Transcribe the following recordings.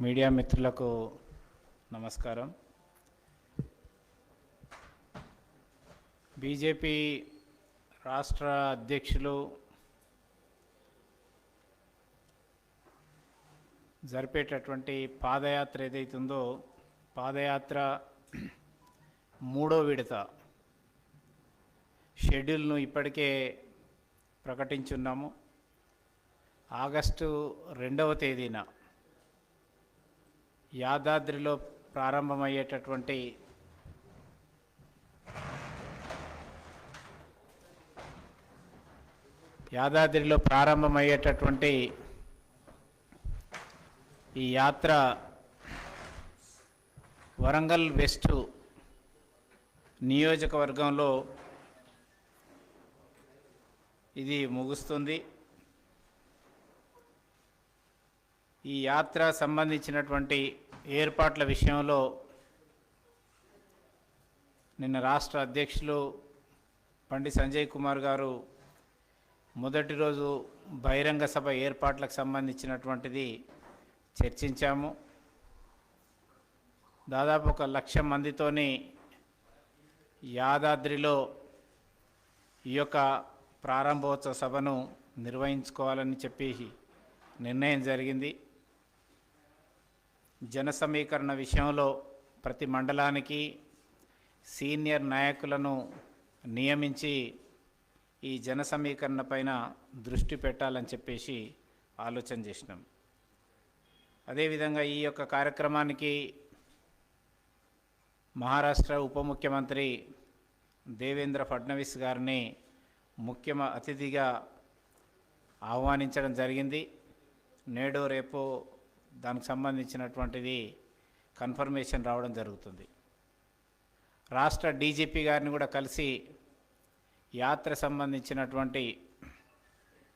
Media మిత్రులకు నమస్కారం. BJP రాష్ట్ర అధ్యక్షులు జరిపేటటువంటి పాదయాత్ర ఏదైతుందో పాదయాత్ర మూడో విడత. షెడ్యూల్ను ఇప్పటికే ప్రకటించున్నాము. ఆగస్టు రెండవ తేదీన యాదాద్రిలో ప్రారంభమయ్యేటటువంటి యాదాద్రిలో ప్రారంభమయ్యేటటువంటి ఈ యాత్ర వరంగల్ వెస్ట్ నియోజకవర్గంలో ఇది ముగుస్తుంది. ఈ యాత్ర సంబంధించినటువంటి ఏర్పాట్ల విషయంలో నిన్న రాష్ట్ర అధ్యక్షులు పండి సంజయ్ కుమార్ గారు మొదటి రోజు బహిరంగ సభ ఏర్పాట్లకు సంబంధించినటువంటిది చర్చించాము. దాదాపు ఒక లక్ష మందితోని యాదాద్రిలో ఈ యొక్క ప్రారంభోత్సవ సభను నిర్వహించుకోవాలని చెప్పి నిర్ణయం జరిగింది. జన సమీకరణ విషయంలో ప్రతి మండలానికి సీనియర్ నాయకులను నియమించి ఈ జన సమీకరణ పైన దృష్టి పెట్టాలని చెప్పేసి ఆలోచన చేసినాం. అదేవిధంగా ఈ యొక్క కార్యక్రమానికి మహారాష్ట్ర ఉప ముఖ్యమంత్రి దేవేంద్ర ఫడ్నవీస్ గారిని ముఖ్య అతిథిగా ఆహ్వానించడం జరిగింది. నేడు రేపు దానికి సంబంధించినటువంటిది కన్ఫర్మేషన్ రావడం జరుగుతుంది. రాష్ట్ర డీజీపీ గారిని కూడా కలిసి యాత్ర సంబంధించినటువంటి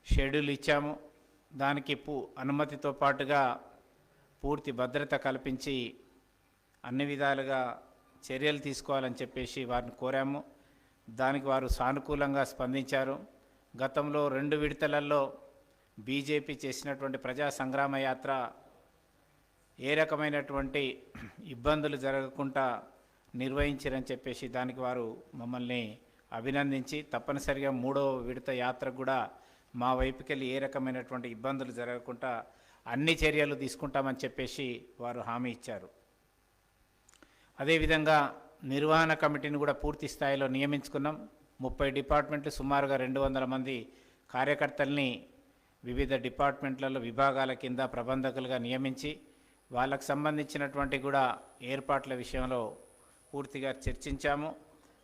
షెడ్యూల్ ఇచ్చాము. దానికి పూ అనుమతితో పాటుగా పూర్తి భద్రత కల్పించి అన్ని విధాలుగా చర్యలు తీసుకోవాలని చెప్పేసి వారిని కోరాము. దానికి వారు సానుకూలంగా స్పందించారు. గతంలో రెండు విడతలలో బీజేపీ చేసినటువంటి ప్రజా సంగ్రామ యాత్ర ఏ రకమైనటువంటి ఇబ్బందులు జరగకుండా నిర్వహించారని చెప్పేసి దానికి వారు మమ్మల్ని అభినందించి తప్పనిసరిగా మూడో విడత యాత్ర కూడా మా వైపుకెళ్ళి ఏ రకమైనటువంటి ఇబ్బందులు జరగకుండా అన్ని చర్యలు తీసుకుంటామని చెప్పేసి వారు హామీ ఇచ్చారు. అదేవిధంగా నిర్వహణ కమిటీని కూడా పూర్తి స్థాయిలో నియమించుకున్నాం. ముప్పై డిపార్ట్మెంట్లు సుమారుగా రెండు వందల మంది కార్యకర్తల్ని వివిధ డిపార్ట్మెంట్లలో విభాగాల కింద ప్రబంధకులుగా నియమించి వాళ్ళకు సంబంధించినటువంటి కూడా ఏర్పాట్ల విషయంలో పూర్తిగా చర్చించాము.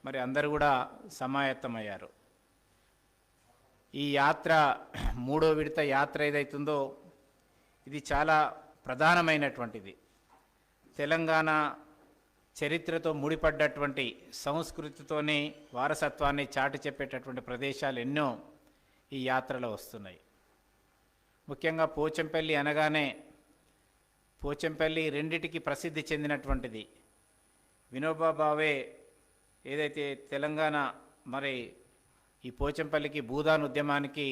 మరి అందరూ కూడా సమాయత్తమయ్యారు. ఈ యాత్ర మూడో విడత యాత్ర ఏదైతుందో ఇది చాలా ప్రధానమైనటువంటిది. తెలంగాణ చరిత్రతో ముడిపడ్డటువంటి సంస్కృతితోని వారసత్వాన్ని చాటి చెప్పేటటువంటి ప్రదేశాలు ఎన్నో ఈ యాత్రలో వస్తున్నాయి. ముఖ్యంగా పోచంపల్లి అనగానే పోచంపల్లి రెండిటికి ప్రసిద్ధి చెందినటువంటిది. వినోబా భావే ఏదైతే తెలంగాణ మరి ఈ పోచంపల్లికి భూదాన్ ఉద్యమానికి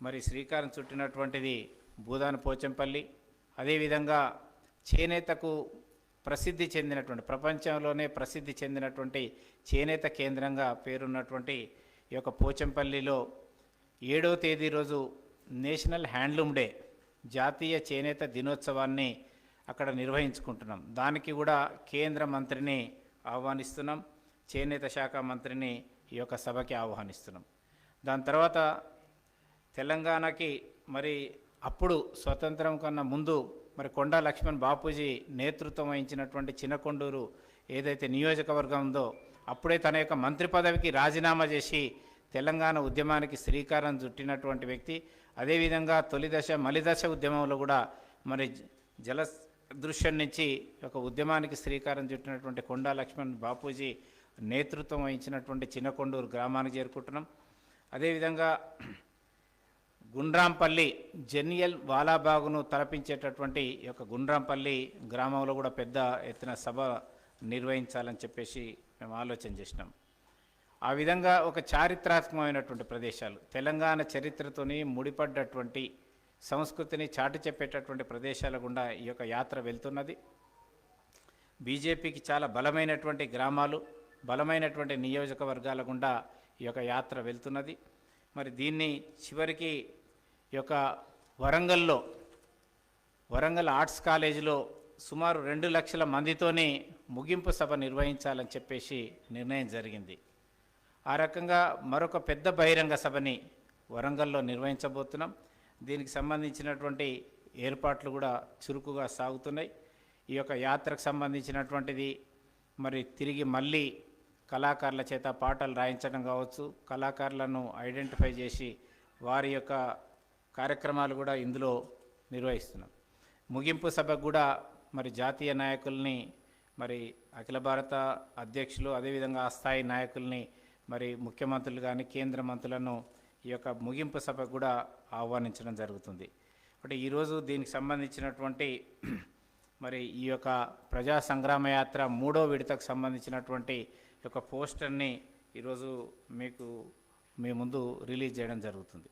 మరి శ్రీకారం చుట్టినటువంటిది భూదాన్ పోచంపల్లి. అదేవిధంగా చేనేతకు ప్రసిద్ధి చెందినటువంటి ప్రపంచంలోనే ప్రసిద్ధి చెందినటువంటి చేనేత కేంద్రంగా పేరున్నటువంటి ఈ యొక్క పోచంపల్లిలో ఏడో తేదీ రోజు నేషనల్ హ్యాండ్లూమ్ డే జాతీయ చేనేత దినోత్సవాన్ని అక్కడ నిర్వహించుకుంటున్నాం. దానికి కూడా కేంద్ర మంత్రిని ఆహ్వానిస్తున్నాం. చేనేత శాఖ మంత్రిని ఈ యొక్క సభకి ఆహ్వానిస్తున్నాం. దాని తర్వాత తెలంగాణకి మరి అప్పుడు స్వతంత్రం కన్నా ముందు మరి కొండా లక్ష్మణ్ బాపూజీ నేతృత్వం వహించినటువంటి చిన్నకొండూరు ఏదైతే నియోజకవర్గం ఉందో అప్పుడే తన యొక్క మంత్రి పదవికి రాజీనామా చేసి తెలంగాణ ఉద్యమానికి శ్రీకారం చుట్టినటువంటి వ్యక్తి. అదేవిధంగా తొలి దశ మలిదశ ఉద్యమంలో కూడా మరి జల దృశ్యం నుంచి ఒక ఉద్యమానికి శ్రీకారం చుట్టినటువంటి కొండా లక్ష్మణ్ బాపూజీ నేతృత్వం వహించినటువంటి చిన్నకొండూరు గ్రామానికి చేరుకుంటున్నాం. అదేవిధంగా గుండ్రాంపల్లి జెన్యల్ వాలాబాగును తలపించేటటువంటి ఈ యొక్క గుండ్రాంపల్లి గ్రామంలో కూడా పెద్ద ఎత్తున సభ నిర్వహించాలని చెప్పేసి మేము ఆలోచన చేసినాం. ఆ విధంగా ఒక చారిత్రాత్మకమైనటువంటి ప్రదేశాలు. తెలంగాణ చరిత్రతోని ముడిపడ్డటువంటి సంస్కృతిని చాటి చెప్పేటటువంటి ప్రదేశాల గుండా ఈ యొక్క యాత్ర వెళ్తున్నది. బీజేపీకి చాలా బలమైనటువంటి గ్రామాలు బలమైనటువంటి నియోజకవర్గాల గుండా ఈ యొక్క యాత్ర వెళ్తున్నది. మరి దీన్ని చివరికి ఈ యొక్క వరంగల్లో వరంగల్ ఆర్ట్స్ కాలేజీలో సుమారు రెండు లక్షల మందితోనే ముగింపు సభ నిర్వహించాలని చెప్పేసి నిర్ణయం జరిగింది. ఆ రకంగా మరొక పెద్ద బహిరంగ సభని వరంగల్లో నిర్వహించబోతున్నాం. దీనికి సంబంధించినటువంటి ఏర్పాట్లు కూడా చురుకుగా సాగుతున్నాయి. ఈ యొక్క యాత్రకు సంబంధించినటువంటిది మరి తిరిగి మళ్ళీ కళాకారుల చేత పాటలు రాయించడం కావచ్చు కళాకారులను ఐడెంటిఫై చేసి వారి యొక్క కార్యక్రమాలు కూడా ఇందులో నిర్వహిస్తున్నాం. ముగింపు సభకు కూడా మరి జాతీయ నాయకుల్ని మరి అఖిల భారత అధ్యక్షులు అదేవిధంగా ఆ స్థాయి నాయకుల్ని మరి ముఖ్యమంత్రులు కానీ కేంద్ర మంత్రులను ఈ యొక్క ముగింపు సభకు కూడా ఆహ్వానించడం జరుగుతుంది. అంటే ఈరోజు దీనికి సంబంధించినటువంటి మరి ఈ యొక్క ప్రజా సంగ్రామ యాత్ర మూడో విడతకు సంబంధించినటువంటి ఈ యొక్క పోస్టర్ని ఈరోజు మీకు మీ ముందు రిలీజ్ చేయడం జరుగుతుంది.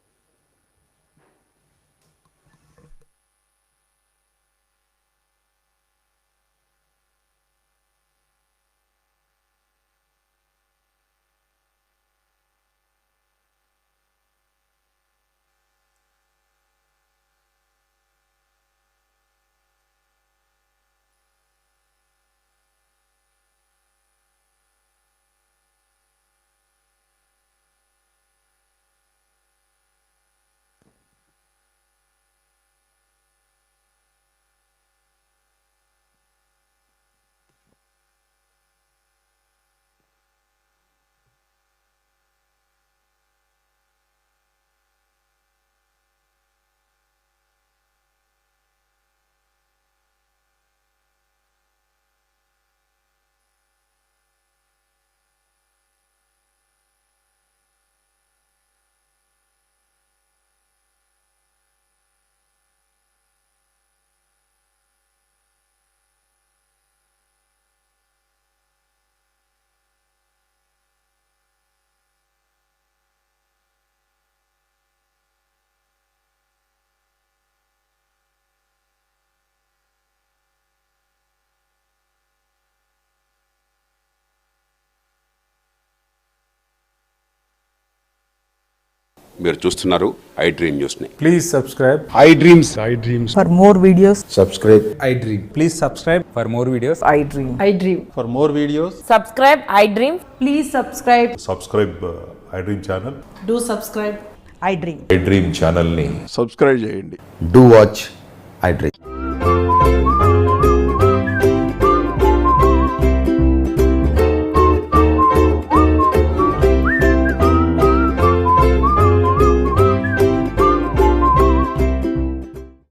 మీరు చూస్తున్నారు ఐ డ్రీమ్ న్యూస్ని please subscribe I dreams. I dreams. For more videos subscribe. I dream please subscribe for more videos I dream I dream for more videos subscribe I dream please subscribe subscribe I dream channel do subscribe I dream I dream ఛానల్ని subscribe చేయండి. Do watch I dream